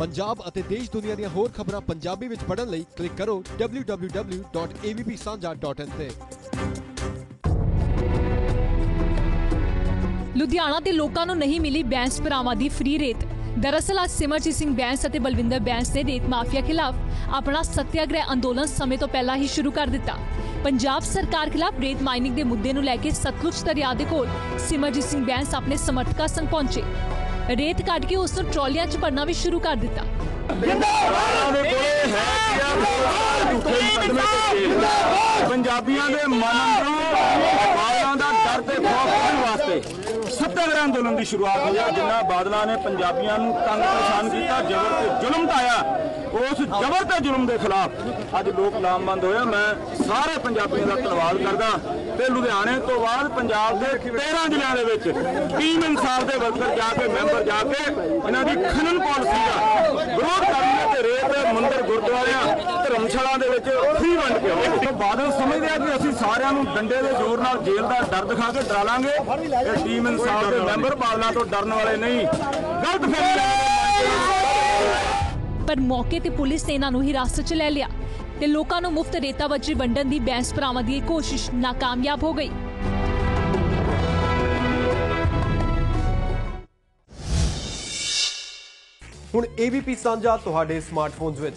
ਪੰਜਾਬ ਅਤੇ ਦੇਸ਼ ਦੁਨੀਆ ਦੀਆਂ ਹੋਰ ਖਬਰਾਂ ਪੰਜਾਬੀ ਵਿੱਚ ਪੜ੍ਹਨ ਲਈ ਕਲਿੱਕ ਕਰੋ www.avpsanja.in ਤੇ। ਲੁਧਿਆਣਾ ਦੇ ਲੋਕਾਂ ਨੂੰ ਨਹੀਂ ਮਿਲੀ ਬੈਂਸ ਭਰਾਵਾਂ ਦੀ ਫ੍ਰੀ ਰੇਤ ਦਰਅਸਲ, ਅੱਜ ਸਿਮਰਜੀਤ ਸਿੰਘ ਬੈਂਸ ਅਤੇ ਬਲਵਿੰਦਰ ਬੈਂਸ ਨੇ ਰੇਤ ਮਾਫੀਆ ਖਿਲਾਫ ਆਪਣਾ ਸਤਿਆਗ੍ਰਹਿ ਅੰਦੋਲਨ ਸਮੇਂ ਤੋਂ ਪਹਿਲਾਂ ਹੀ ਸ਼ੁਰੂ ਕਰ ਦਿੱਤਾ। ਪੰਜਾਬ ਸਰਕਾਰ ਖਿਲਾਫ ਰੇਤ ਮਾਈਨਿੰਗ ਦੇ ਮੁੱਦੇ ਨੂੰ ਲੈ ਕੇ ਸਤਲੁਜ ਦਰਿਆ ਦੇ ਕੋਲ ਸਿਮਰਜੀਤ ਸਿੰਘ ਬੈਂਸ ਆਪਣੇ ਸਮਰਥਕਾਂ ਸੰਗ ਪਹੁੰਚੇ। ਰੇਤ ਕੱਢ ਕੇ ਉਸ ਨੂੰ ਟਰਾਲੀਆਂ 'ਚ ਭਰਨਾ ਵੀ ਸ਼ੁਰੂ ਕਰ ਦਿੱਤਾ। ਪੰਜਾਬੀਆਂ ਦੇ ਮਨ ਅੰਦਰੋਂ ਦਾ ਡਰ ਤੇ ਖੌਫ ਸੱਤਿਆਗ੍ਰਹਿ ਅੰਦੋਲਨ ਦੀ ਸ਼ੁਰੂਆਤ ਹੋਈ ਆ, ਜਿੰਨਾ ਬਾਦਲਾਂ ਨੇ ਪੰਜਾਬੀਆਂ ਨੂੰ ਤੰਗ ਪਰੇਸ਼ਾਨ ਕੀਤਾ, ਜ਼ਬਰ ਤੇ ਜ਼ੁਲਮ ਢਾਇਆ, ਉਸ ਜ਼ਬਰ ਤੇ ਜ਼ੁਲਮ ਦੇ ਖਿਲਾਫ ਅੱਜ ਲੋਕ ਲਾਮਬੰਦ ਹੋਇਆ ਮੈਂ ਸਾਰੇ ਪੰਜਾਬੀਆਂ ਦਾ ਧੰਨਵਾਦ ਕਰਦਾ ਤੇ ਲੁਧਿਆਣੇ ਤੋਂ ਬਾਅਦ ਪੰਜਾਬ ਦੇ 13 ਜ਼ਿਲ੍ਹਿਆਂ ਦੇ ਵਿੱਚ ਟੀਮ ਇਨਸਾਫ ਦੇ ਵਰਕਰ ਜਾ ਕੇ, ਮੈਂਬਰ ਜਾ ਕੇ ਇਹਨਾਂ ਦੀ ਖਨਨ ਪਾਲਿਸੀ ਦਾ ਵਿਰੋਧ ਕਰਨਗੇ ਤੇ ਰੇਤ, ਮੰਦਿਰ, ਗੁਰਦੁਆਰਿਆਂ, ਧਰਮਸ਼ਾਲਾ ਦੇ ਵਿੱਚ ਫ੍ਰੀ ਵੰਡ ਕੇ ਆਉਣਗੇ ਬਾਦਲ ਸਮਝਦੇ ਆ ਕਿ ਅਸੀਂ ਸਾਰਿਆਂ ਨੂੰ ਡੰਡੇ ਦੇ ਜ਼ੋਰ ਨਾਲ ਜੇਲ੍ਹ ਦਾ ਡਰ ਦਿਖਾ ਕੇ ਡਰਾ ਲਾਂਗੇ। ਇਹ ਟੀਮ ਇਨਸਾਫ ਦੇ ਮੈਂਬਰ ਬਾਦਲਾਂ ਤੋਂ ਡਰਨ ਵਾਲੇ ਨਹੀਂ। ਗਲਤ ਫਹਿਮੀ ਪਰ ਮੌਕੇ ਤੇ ਪੁਲਿਸ ਨੇ ਇਹਨਾਂ ਨੂੰ ਹਿਰਾਸਤ 'ਚ ਲੈ ਲਿਆ ਤੇ ਲੋਕਾਂ ਨੂੰ ਮੁਫਤ ਰੇਤਾ ਬੱਜਰੀ ਵੰਡਣ ਦੀ ਬੈਂਸ ਭਰਾਵਾਂ ਦੀ ਕੋਸ਼ਿਸ਼ ਨਾਕਾਮਯਾਬ ਹੋ ਗਈ। ਹੁਣ ABP ਸਾਂਝਾ ਤੁਹਾਡੇ ਸਮਾਰਟਫੋਨਸ ਵਿੱਚ।